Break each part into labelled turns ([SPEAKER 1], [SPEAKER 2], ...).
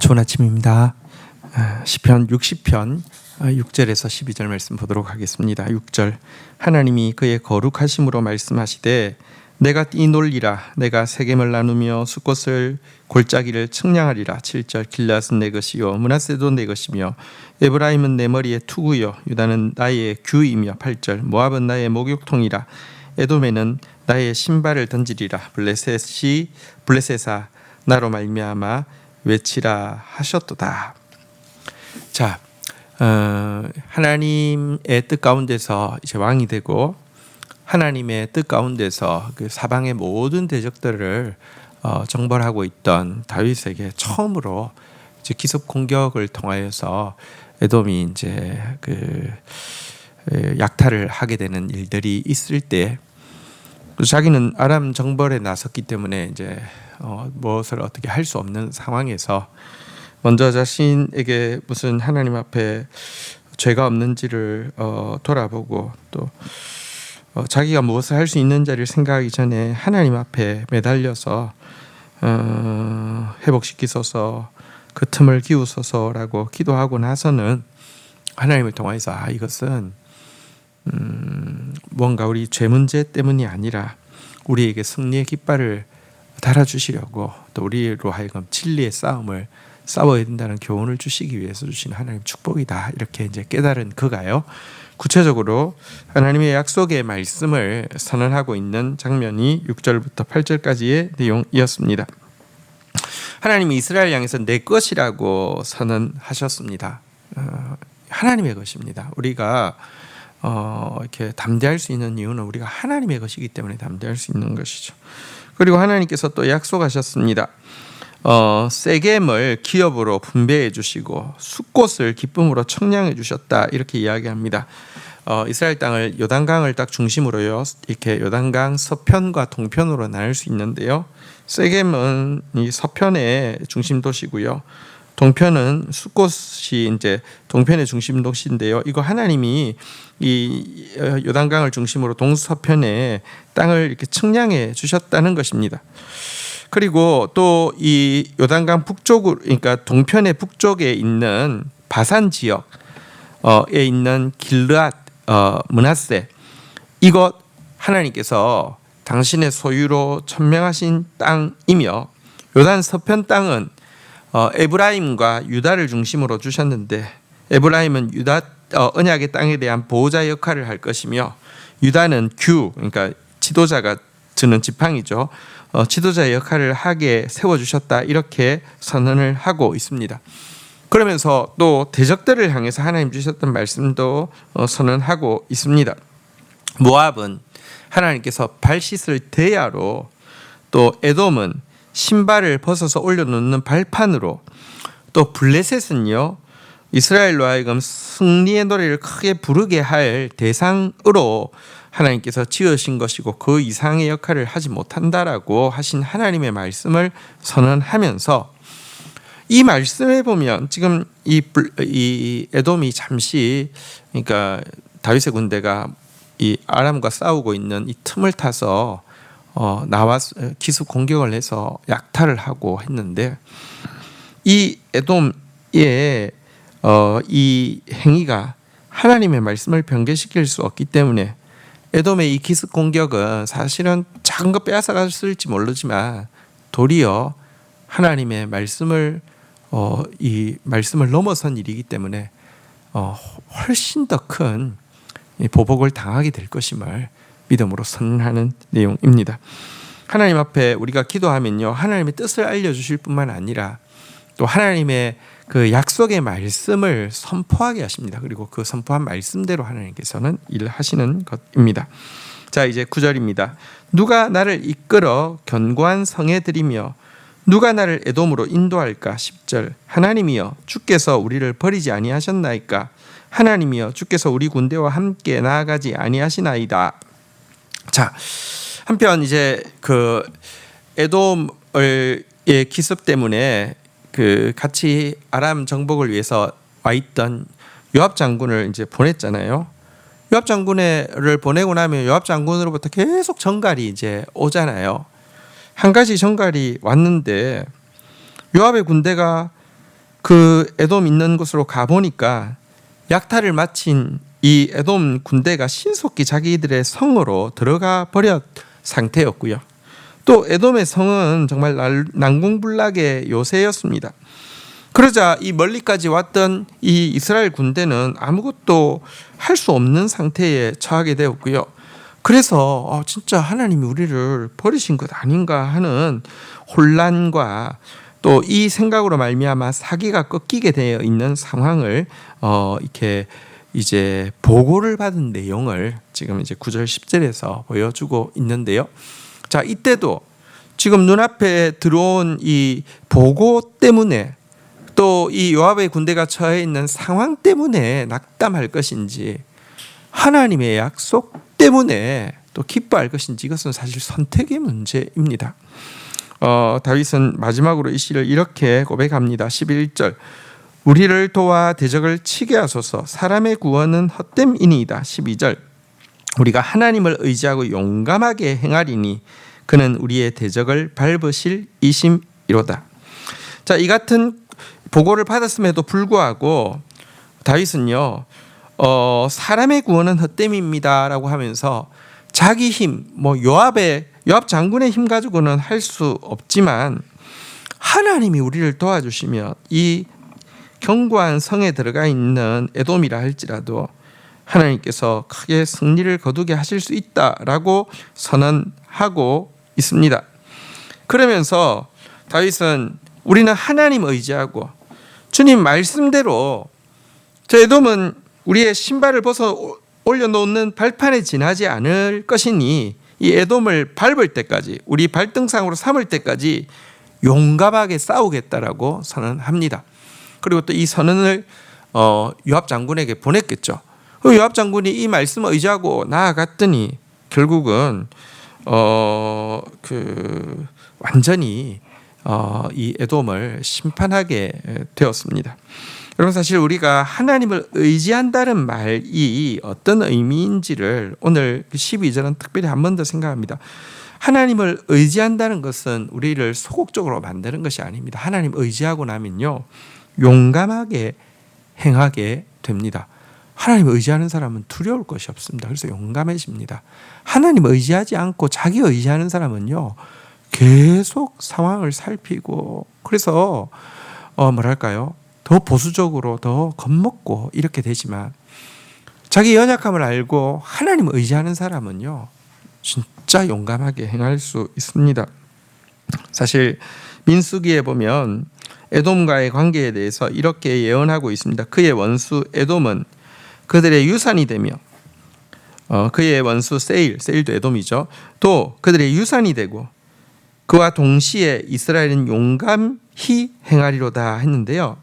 [SPEAKER 1] 좋은 아침입니다. 아, 시편 60편 6절에서 12절 말씀 보도록 하겠습니다. 6절. 하나님이 그의 거룩하심으로 말씀하시되 내가 뛰놀리라. 내가 세겜을 나누며 숫곳을 골짜기를 측량하리라. 7절. 길앗은 내 것이요 문하세도 내 것이며 에브라임은 내 머리의 투구요 유다는 나의 규이며 8절. 모압은 나의 목욕통이라. 에돔에는 나의 신발을 던지리라. 블레셋이 블레셋아 나로 말미암아 외치라 하셨도다. 자, 어, 하나님의 뜻 가운데서 이제 왕이 되고 하나님의 뜻 가운데서 그 사방의 모든 대적들을 어, 정벌하고 있던 다윗에게 처음으로 이제 기습 공격을 통하여서 에돔이 이제 그 에, 약탈을 하게 되는 일들이 있을 때 자기는 아람 정벌에 나섰기 때문에 이제 어, 무엇을 어떻게 할 수 없는 상황에서 먼저 자신에게 무슨 하나님 앞에 죄가 없는지를 어, 돌아보고 또 어, 자기가 무엇을 할 수 있는지를 생각하기 전에 하나님 앞에 매달려서 어, 회복시키소서 그 틈을 기우소서라고 기도하고 나서는 하나님을 통해서 아 이것은 음, 뭔가 우리 죄 문제 때문이 아니라 우리에게 승리의 깃발을 달아주시려고 또 우리로 하여금 진리의 싸움을 싸워야 된다는 교훈을 주시기 위해서 주신 하나님 축복이다 이렇게 이제 깨달은 그가요 구체적으로 하나님의 약속의 말씀을 선언하고 있는 장면이 6절부터 8절까지의 내용이었습니다. 하나님이 이스라엘 향해서 내 것이라고 선언하셨습니다. 어, 하나님의 것입니다. 우리가 어, 이렇게 담대할 수 있는 이유는 우리가 하나님의 것이기 때문에 담대할 수 있는 것이죠. 그리고 하나님께서 또 약속하셨습니다. 어, 세겜을 기업으로 분배해 주시고 숫곳을 기쁨으로 청량해 주셨다 이렇게 이야기합니다. 어, 이스라엘 땅을 요단강을 딱 중심으로요 이렇게 요단강 서편과 동편으로 나눌 수 있는데요. 세겜은 이 서편의 중심 도시고요. 동편은 숫곳이 이제 동편의 중심 도시인데요. 이거 하나님이 이 어, 요단강을 중심으로 동서편에 땅을 이렇게 측량해 주셨다는 것입니다. 그리고 또 이 요단강 북쪽으로 그러니까 동편의 북쪽에 있는 바산 지역에 있는 길르앗 어, 문하세 이것 하나님께서 당신의 소유로 천명하신 땅이며 요단 서편 땅은 어, 에브라임과 유다를 중심으로 주셨는데 에브라임은 유다 어, 언약의 땅에 대한 보호자 역할을 할 것이며 유다는 규 그러니까 지도자가 주는 지팡이죠. 어, 지도자 역할을 하게 세워 주셨다 이렇게 선언을 하고 있습니다. 그러면서 또 대적들을 향해서 하나님 주셨던 말씀도 어, 선언하고 있습니다. 모압은 하나님께서 발 씻을 대야로 또 에돔은 신발을 벗어서 올려놓는 발판으로 또 블레셋은요 이스라엘로 하여금 승리의 노래를 크게 부르게 할 대상으로 하나님께서 지으신 것이고 그 이상의 역할을 하지 못한다라고 하신 하나님의 말씀을 선언하면서 이 말씀에 보면 지금 이, 이 에돔이 잠시 그러니까 다윗의 군대가 이 아람과 싸우고 있는 이 틈을 타서 어, 나와 기습 공격을 해서 약탈을 하고 했는데 이 에돔의 어, 이 행위가 하나님의 말씀을 변개시킬 수 없기 때문에 에돔의 이 기습 공격은 사실은 작은 것 빼앗아 갔을지 모르지만 도리어 하나님의 말씀을 어, 이 말씀을 넘어선 일이기 때문에 어, 훨씬 더 큰 보복을 당하게 될 것임을 믿음으로 선언하는 내용입니다. 하나님 앞에 우리가 기도하면요 하나님의 뜻을 알려 주실 뿐만 아니라 또 하나님의 그 약속의 말씀을 선포하게 하십니다. 그리고 그 선포한 말씀대로 하나님께서는 일하시는 것입니다. 자, 이제 9절입니다. 누가 나를 이끌어 견고한 성에 들이며 누가 나를 에돔으로 인도할까? 10절. 하나님이여 주께서 우리를 버리지 아니하셨나이까? 하나님이여 주께서 우리 군대와 함께 나아가지 아니하시나이다. 자, 한편 이제 그 에돔의 기습 때문에 그 같이 아람 정복을 위해서 와 있던 요압 장군을 이제 보냈잖아요. 요압 장군을 보내고 나면 요압 장군으로부터 계속 정갈이 이제 오잖아요. 한 가지 정갈이 왔는데 요압의 군대가 그 에돔 있는 곳으로 가 보니까 약탈을 마친 이 에돔 군대가 신속히 자기들의 성으로 들어가 버렸 상태였고요. 또 에돔의 성은 정말 날- 난공불락의 요새였습니다. 그러자 이 멀리까지 왔던 이 이스라엘 군대는 아무것도 할 수 없는 상태에 처하게 되었고요. 그래서 어, 진짜 하나님이 우리를 버리신 것 아닌가 하는 혼란과 또 이 생각으로 말미암아 사기가 꺾이게 되어 있는 상황을 어, 이렇게 이제 보고를 받은 내용을 지금 이제 9절 10절에서 보여주고 있는데요. 자, 이때도 지금 눈앞에 들어온 이 보고 때문에 또 이 요압의 군대가 처해 있는 상황 때문에 낙담할 것인지 하나님의 약속 때문에 또 기뻐할 것인지 이것은 사실 선택의 문제입니다. 어, 다윗은 마지막으로 이 시를 이렇게 고백합니다. 11절 우리를 도와 대적을 치게 하소서 사람의 구원은 헛됨이니이다. 12절 우리가 하나님을 의지하고 용감하게 행하리니 그는 우리의 대적을 밟으실 이심이로다. 자, 이 같은 보고를 받았음에도 불구하고 다윗은요, 어, 사람의 구원은 헛됨입니다라고 하면서 자기 힘, 뭐 요압의 요압 장군의 힘 가지고는 할 수 없지만 하나님이 우리를 도와주시면 이 견고한 성에 들어가 있는 에돔이라 할지라도 하나님께서 크게 승리를 거두게 하실 수 있다라고 선언하고 있습니다. 그러면서 다윗은 우리는 하나님 의지하고 주님 말씀대로 저 에돔은 우리의 신발을 벗어 올려놓는 발판에 지나지 않을 것이니 이 에돔을 밟을 때까지 우리 발등상으로 삼을 때까지 용감하게 싸우겠다라고 선언합니다. 그리고 또 이 선언을 어, 요압 장군에게 보냈겠죠. 그 요압 장군이 이 말씀을 의지하고 나아갔더니 결국은 어, 그 완전히 어, 이 에돔을 심판하게 되었습니다. 여러분 사실 우리가 하나님을 의지한다는 말이 어떤 의미인지를 오늘 12절은 특별히 한 번 더 생각합니다. 하나님을 의지한다는 것은 우리를 소극적으로 만드는 것이 아닙니다. 하나님 의지하고 나면요. 용감하게 행하게 됩니다. 하나님 의지하는 사람은 두려울 것이 없습니다. 그래서 용감해집니다. 하나님 의지하지 않고 자기 의지하는 사람은요. 계속 상황을 살피고 그래서 어 뭐랄까요? 더 보수적으로 더 겁먹고 이렇게 되지만 자기 연약함을 알고 하나님 의지하는 사람은요. 진짜 용감하게 행할 수 있습니다. 사실 민수기에 보면 에돔과의 관계에 대해서 이렇게 예언하고 있습니다. 그의 원수 에돔은 그들의 유산이 되며 어, 그의 원수 세일, 세일도 에돔이죠. 또 그들의 유산이 되고 그와 동시에 이스라엘은 용감히 행하리로다 했는데요.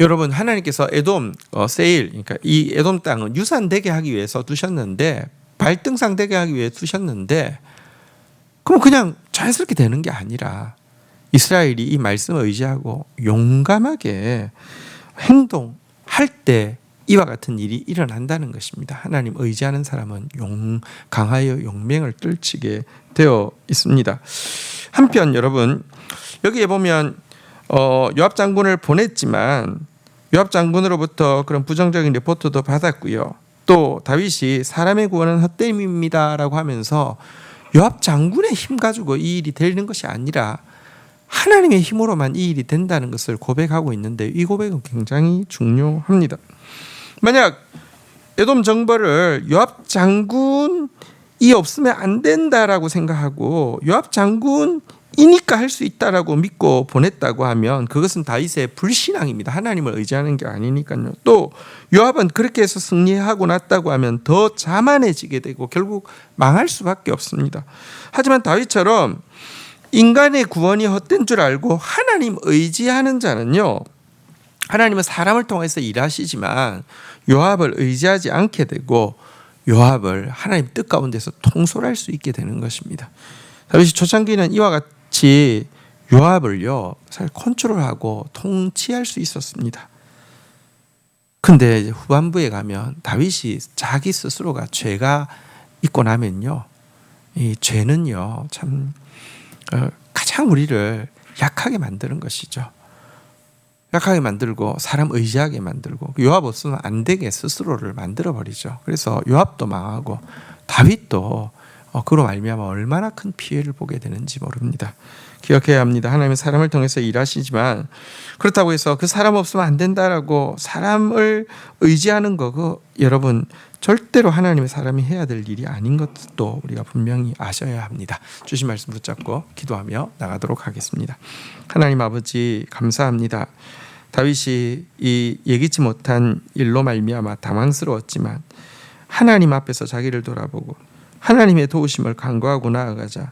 [SPEAKER 1] 여러분 하나님께서 에돔 어, 세일 그러니까 이 에돔 땅은 유산되게 하기 위해서 두셨는데 발등상 되게 하기 위해 두셨는데 그럼 그냥 자연스럽게 되는 게 아니라 이스라엘이 이 말씀을 의지하고 용감하게 행동할 때 이와 같은 일이 일어난다는 것입니다. 하나님 의지하는 사람은 용 강하여 용맹을 떨치게 되어 있습니다. 한편 여러분 여기에 보면 어, 요압 장군을 보냈지만 요압 장군으로부터 그런 부정적인 리포트도 받았고요. 또 다윗이 사람의 구원은 헛됨입니다라고 하면서 요압 장군의 힘 가지고 이 일이 되는 것이 아니라 하나님의 힘으로만 이 일이 된다는 것을 고백하고 있는데 이 고백은 굉장히 중요합니다. 만약 에돔 정벌을 요압 장군이 없으면 안 된다라고 생각하고 요압 장군 이니까 할 수 있다라고 믿고 보냈다고 하면 그것은 다윗의 불신앙입니다. 하나님을 의지하는 게 아니니까요. 또 요압은 그렇게 해서 승리하고 났다고 하면 더 자만해지게 되고 결국 망할 수밖에 없습니다. 하지만 다윗처럼 인간의 구원이 헛된 줄 알고 하나님 의지하는 자는요. 하나님은 사람을 통해서 일하시지만 요압을 의지하지 않게 되고 요압을 하나님 뜻 가운데서 통솔할 수 있게 되는 것입니다. 다윗이 초창기는 이와 같이 요압을요 사실 컨트롤하고 통치할 수 있었습니다. 근데 후반부에 가면 다윗이 자기 스스로가 죄가 있고 나면요 이 죄는요 참 어, 가장 우리를 약하게 만드는 것이죠. 약하게 만들고 사람 의지하게 만들고 요압 없으면 안 되게 스스로를 만들어 버리죠. 그래서 요압도 망하고 다윗도 어, 그로 말미암아 얼마나 큰 피해를 보게 되는지 모릅니다. 기억해야 합니다. 하나님은 사람을 통해서 일하시지만 그렇다고 해서 그 사람 없으면 안 된다라고 사람을 의지하는 거그 여러분 절대로 하나님의 사람이 해야 될 일이 아닌 것도 우리가 분명히 아셔야 합니다. 주신 말씀 붙잡고 기도하며 나가도록 하겠습니다. 하나님 아버지 감사합니다. 다윗이 이 예기치 못한 일로 말미암아 당황스러웠지만 하나님 앞에서 자기를 돌아보고 하나님의 도우심을 간구하고 나아가자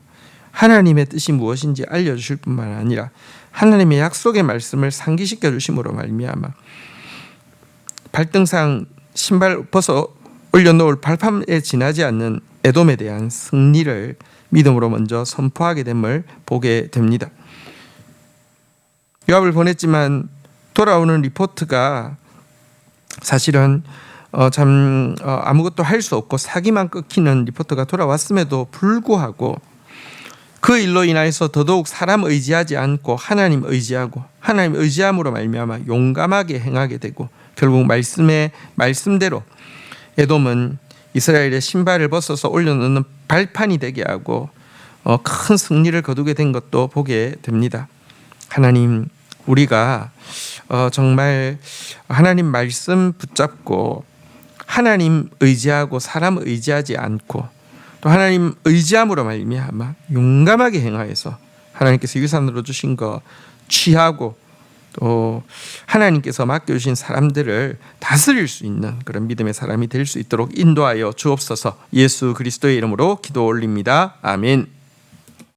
[SPEAKER 1] 하나님의 뜻이 무엇인지 알려주실 뿐만 아니라 하나님의 약속의 말씀을 상기시켜 주심으로 말미암아 발등상 신발 벗어 올려놓을 발판에 지나지 않는 에돔에 대한 승리를 믿음으로 먼저 선포하게 됨을 보게 됩니다. 요압을 보냈지만 돌아오는 리포트가 사실은 어, 참 어, 아무것도 할 수 없고 사기만 끊기는 리포터가 돌아왔음에도 불구하고 그 일로 인하여서 더더욱 사람 의지하지 않고 하나님 의지하고 하나님 의지함으로 말미암아 용감하게 행하게 되고 결국 말씀의 말씀대로 에돔은 이스라엘의 신발을 벗어서 올려놓는 발판이 되게 하고 어, 큰 승리를 거두게 된 것도 보게 됩니다. 하나님 우리가 어, 정말 하나님 말씀 붙잡고 하나님 의지하고 사람 의지하지 않고 또 하나님 의지함으로 말미암아 용감하게 행하여서 하나님께서 유산으로 주신 거 취하고 또 하나님께서 맡겨주신 사람들을 다스릴 수 있는 그런 믿음의 사람이 될 수 있도록 인도하여 주옵소서 예수 그리스도의 이름으로 기도 올립니다. 아멘.